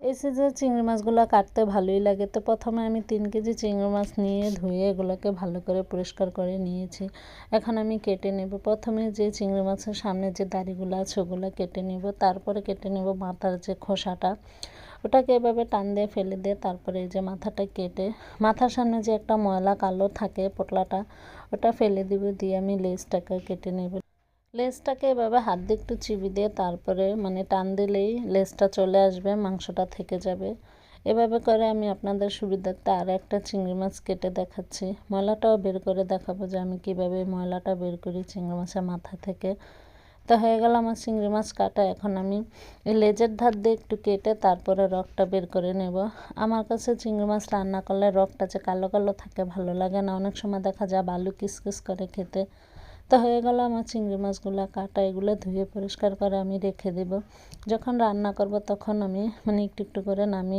এই সিজনে চিংড়ি মাছগুলো কাটতে ভালোই লাগে। তো প্রথমে আমি তিন কেজি চিংড়ি মাছ নিয়ে ধুয়ে এগুলোকে ভালো করে পরিষ্কার করে নিয়েছি। এখন আমি কেটে নেব। প্রথমে যে চিংড়ি মাছের সামনে যে দাড়িগুলো আছে ওগুলো কেটে নেব। তারপরে কেটে নেব মাথার যে খোসাটা। ওটাকে এভাবে টান দিয়ে ফেলে দিয়ে তারপরে এই যে মাথাটা কেটে মাথার সামনে যে একটা ময়লা কালো থাকে পোটলাটা, ওটা ফেলে দিব দিয়ে আমি লেজটাকে কেটে নেব। লেজটাকে এভাবে হাত দিয়ে একটু চিবি দিয়ে তারপরে মানে টান দিলেই লেজটা চলে আসবে, মাংসটা থেকে যাবে। এভাবে করে আমি আপনাদের সুবিধার্থে আর একটা চিংড়ি মাছ কেটে দেখাচ্ছি। ময়লাটাও বের করে দেখাবো যে আমি কীভাবে ময়লাটা বের করি চিংড়ি মাছের মাথা থেকে। তো হয়ে গেল আমার চিংড়ি মাছ কাটা। এখন আমি লেজের ধার দিয়ে একটু কেটে তারপরে রকটা বের করে নেব। আমার কাছে চিংড়ি মাছ রান্না করলে রকটা যে কালো কালো থাকে ভালো লাগে না। অনেক সময় দেখা যায় বালু কিসকিস করে খেতে। তো হয়ে গেল, আমার চিংড়ি মাছগুলো কাটা, এগুলো ধুয়ে পরিষ্কার করে আমি রেখে দেব। যখন রান্না করব তখন আমি মানে একটু একটু করে নামিয়ে